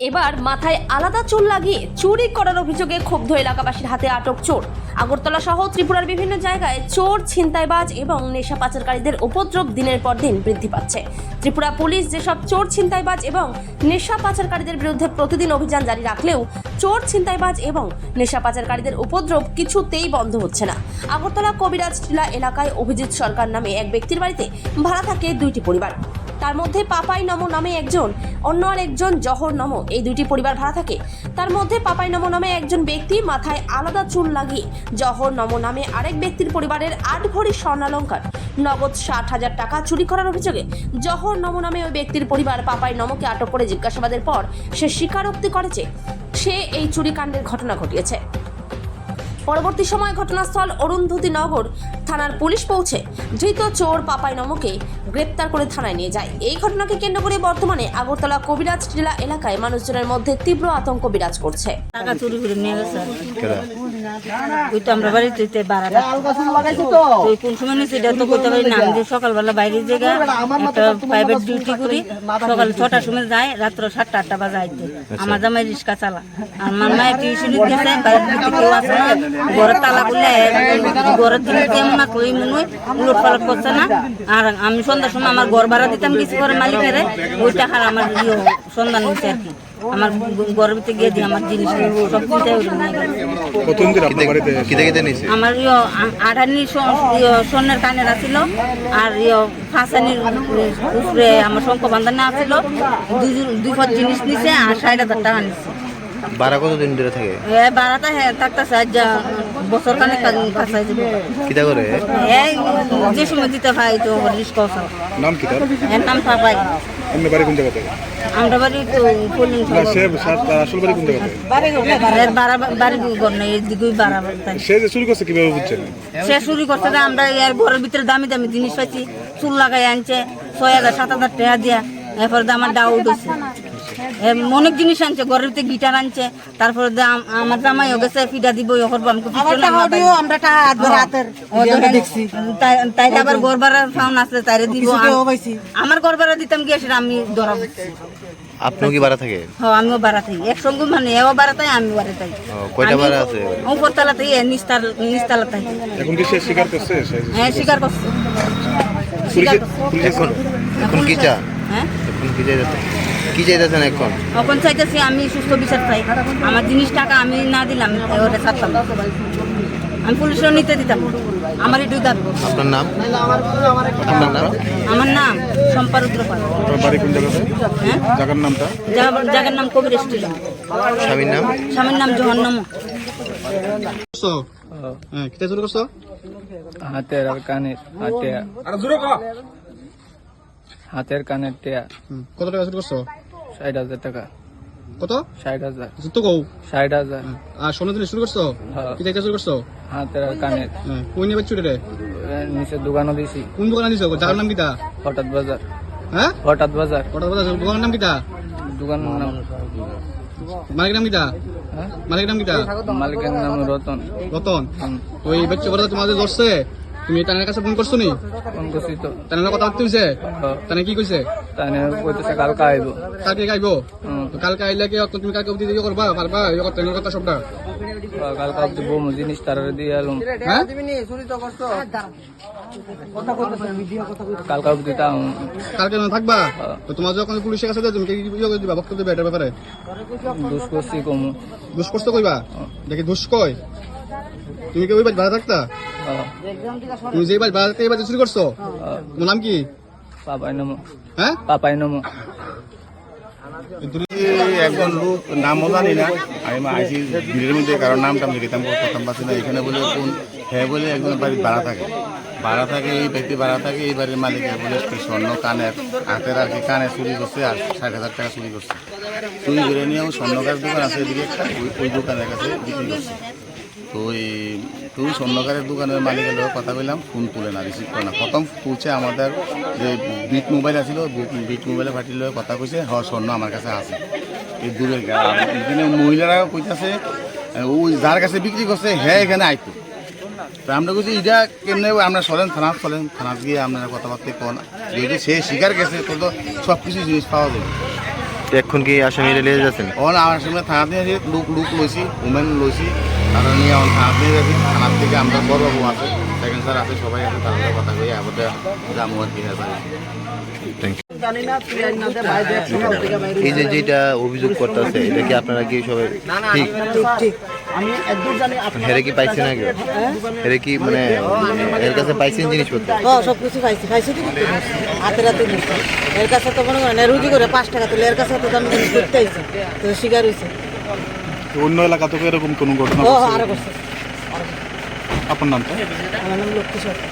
এবার মাথায় আলাদা চুল লাগিয়ে চুরি করার অভিযোগে ক্ষুব্ধ এলাকাবাসীর হাতে আটক চোর। আগরতলা সহ ত্রিপুরার বিভিন্ন জায়গায় চোর, ছিনতাইবাজ এবং নেশা পাচারকারীদের উপদ্রব দিনের পর দিন বৃদ্ধি পাচ্ছে। ত্রিপুরা পুলিশ যেসব চোর, ছিনতাইবাজ এবং নেশা পাচারকারীদের বিরুদ্ধে প্রতিদিন অভিযান জারি রাখলেও চোর, ছিনতাইবাজ এবং নেশা পাচারকারীদের উপদ্রব কিছুতেই বন্ধ হচ্ছে না। আগরতলা কবিরাজ টিলা এলাকায় অভিজিৎ সরকার নামে এক ব্যক্তির বাড়িতে ভাড়া থাকে দুইটি পরিবার। তার মধ্যে পাপাই নম নামে একজন, অন্য আর একজন জহর নম, এই দুইটি পরিবার ভাড়া থাকে। তার মধ্যে পাপাই নম নামে একজন ব্যক্তি, মাথায় আলাদা চুল লাগিয়ে জহর নম নামে আরেক ব্যক্তির পরিবারের আট ভরি স্বর্ণালঙ্কার। নগদ ষাট হাজার টাকা চুরি করার অভিযোগে জহর নম নামে ওই ব্যক্তির পরিবার পাপাই নমকে আটক করে জিজ্ঞাসাবাদের পর সে স্বীকারোক্তি করেছে, সে এই চুরিকাণ্ডের ঘটনা ঘটিয়েছে। পরবর্তী সময় ঘটনাস্থল অরুন্ধতী নগর থানার পুলিশ পৌঁছে ধৃত চোর পাপাই নমকে গ্রেপ্তার করে থানায় নিয়ে যায়। এই ঘটনাকে কেন্দ্র করে বর্তমানে আগরতলা কবিরাজ টিলা এলাকায় মানুষজনের মধ্যে তীব্র আতঙ্ক বিরাজ করছে। টাকা চুরি করে নিয়ে গেছে। ওই তো আমরা বাড়িতে তো বাড়াটা তুই কোন সময় নিয়েছি এটা তো করতে পারি না। আমি সকালবেলা বাইরে জায়গা একটা প্রাইভেট ডিউটি করি। সকাল ছটার সময় যায় রাত্র সাতটা আটটা বাজে আইতে। আমার জামাই রিক্সা চালা। আর আমার মায়ের টিউশন গেছে বাইরের কেউ আসে না। ঘরের তালা খুলে ঘরের দিকে কেমন আছে মনে হয় উলট পালট করছে না। আর আমি সন্ধ্যার সময় আমার ঘর ভাড়া দিতাম কিছু করে মালিকের ওই টাকার আমার ইয়ে সন্ধান হয়েছে আর কি। আমার ঘরের ভিতরে গিয়ে দিয়ে আমার জিনিস সব নিছে আমার ইয়ে আ- আঠানি ইয়ে স্বর্ণের কানের আছিল আর ইয়ে ফাঁসানির উপরে আমার শঙ্খ বান্ধানে আছিল। দুই দুই জিনিস নিছে আর ষাট হাজার টাকা নিছে। কতদিন ধরে থাকে? এ বারাটা হ্যাঁ থাকতেছে আজ বছর কানে কাছে কিতা করে? এই যে সময় দিতে ভাই তো রিস্ক নাম কি তার? এর নাম পাপাই। আপনার বাড়ি কোন জায়গাতে? আমরা বাড়ি তো না সে তার আসল বাড়ি কোন জায়গাতে? এর বাড়া বাড়ি ঘর নেই এর দিকেই বাড়া সে যে চুরি করছে কীভাবে বুঝছেন? সে চুরি করতে দেয় আমরা এর ঘরের ভিতরে দামি দামি জিনিস পাইছি। চুল লাগাই আনছে ছয় হাজার সাত হাজার টাকা দিয়া। এরপরে আমার ডাউট হয়েছে অনেক জিনিস আনছে ঘরের ভিতরে গিটার আনছে তারপরে আমার জামাই গেছে ফিডা দিব ইয়ে করব আমাকে তাই আবার ঘর ভাড়া ফাউন আসলে তাইরে দিব আম- আমার ঘর ভাড়া দিতাম গিয়ে সেটা আমি ধরা বুঝছি আপনিও কি থাকে? হ্যাঁ আমিও বাড়াতাই একসঙ্গে মানে এও বাড়াতাই আমি বাড়াতাই ও, কয়টা বাড়া আছে? নিস্তাল নিস্তালাতাই এখন কি সে স্বীকার করছে? হ্যাঁ স্বীকার করছে। এখন কি চা? হ্যাঁ? এখন কি চাইতেছেন কি চাইতেছেন এখন? এখন চাইতেছি আমি সুস্থ বিচার চাই। আমার জিনিস টাকা আমি না দিলাম ওটা ছাড়তাম আমি পুলিশেও নিতে দিতাম। আমার এটুই দাবি আপনার নাম? আপনার নাম? আমার নাম সম্পারুদ্র পাল। আপনার বাড়ি কোন জায়গাতে হ্যাঁ? জায়গার নামটা? জায়গার নাম কবির স্বামীর নাম? স্বামীর নাম জহন্নম। হ্যাঁ করছ? হাতের আর কানের হাতে হাতের কানের টেয়া। কত টাকা চুরি করছ? ষাট হাজার টাকা। কত? ষাট হাজার। সত্য কও। ষাট হাজার। আর সোনা জিনিস চুরি করছ? হ্যাঁ। কিতা করছ? হাতের আর কানের। হ্যাঁ নিয়ে চুরি রে? নিচে দোকানও দিছি। কোন দোকানে নিছো জায়গার নাম কিতা? হঠাৎ বাজার। হ্যাঁ? হঠাৎ বাজার। কটা কথা দোকানের নাম কিতা? দোকানের নাম মালিকের নাম কিতা? হ্যাঁ? মালিকের নাম কিতা? মালিকের নাম রতন। রতন। ওই বাচ্চা কথা তোমাদের ধরছে তুমি টানের কাছে ফোন করছ নি ফোন করছি তো টানের কথা বলতে হইছে। টানে কি কইছে তাই কইতেছে কালকে আইব কালকে আইবো। কালকে আইলে কি তুমি কালকে অবধি ইয়ে করবা পারবা ইয়ে করতে ট্রেনের কথা সবটা কালকে অব্দি বমু জিনিস তার দিয়ে এলাম হ্যাঁ কালকে অব্দি তাও কালকে না থাকবা? তো তোমার যখন পুলিশের কাছে তুমি কি ইয়ে করে দিবা? বক্তব্য দিবা এটার ব্যাপারে দুষ করছি কমু। দুষ করতে কইবা দেখি দুষ কয়। তুমি কি ওই ভাড়া থাকতা? তুমি যে থাকতে এই চুরি করছ? হ্যাঁ। তোমার নাম কি? পাপাই নমো। হ্যাঁ? পাপাই নমো। একজন লোক নামও জানি না। আমি আইসি ভিড়ের মধ্যে কারোর নামটা আমি লিখিতাম প্রথম পাচ্ছি না। এখানে বলে কোন হ্যাঁ বলে একজন বাড়ি ভাড়া থাকে। ভাড়া থাকে এই ব্যক্তি ভাড়া থাকে এই বাড়ির মালিকের বলে স্বর্ণ কানের হাতের আর কি কানে চুরি করছে আর ষাট হাজার টাকা চুরি করছে। চুরি করে নিয়ে ও স্বর্ণকার দোকান আছে এদিকে একটা ওই- ওই দোকানের কাছে বিক্রি করছে। তো ওই ওই স্বর্ণকারের দোকানের মালিকের লোক কথা বললাম ফোন তুলে না রিসিভ করে না। প্রথম তুলছে আমাদের যে বিট মোবাইল আছিল বিট মোবাইলে ফাটিল কথা কইছে হ স্বর্ণ আমার কাছে আছে। এই দূরের এখানে মহিলারা কইতাছে ওই যার কাছে বিক্রি করছে হ্যাঁ এখানে আইতো। তো আমরা কইছি এটা কেমনে আমরা চলেন থানা চলেন থানা গিয়ে আপনারা কথাবার্তা কোন। যদি সে শিকার গেছে তো তো সব কিছু জিনিস পাওয়া যাবে। এখন কি আসামি রেলিয়ে যাচ্ছেন? সঙ্গে থানাতে আছে লোক লোক লইছি উমেন লইছি। তারা নিয়ে এখন থানার থেকে আমরা বড়বাবু আছে। সেকেন্ড স্যার আছে সবাই আছে তার কথা কই আমাদের যাব আর হ্যাঁ থ্যাংক এই যে যেটা অভিযোগ করতেছে এটা কি আপনারা কি সবাই ঠিক? হেরে কি পাইছেন আগে? হেরে কি মানে এর কাছে পাইছেন জিনিসপত্র? ও সব কিছু পাইছি। পাইছি তো হাতে রাতে এর কাছে তো মনে করেন রুজি করে পাঁচ টাকা তুলে এর কাছে তো দাম জিনিস করতে আইছে তো শিকার হয়েছে অন্য এলাকা থেকে এরকম কোনো ঘটনা আপনার নামটা আমার নাম লক্ষ্মী সরকার।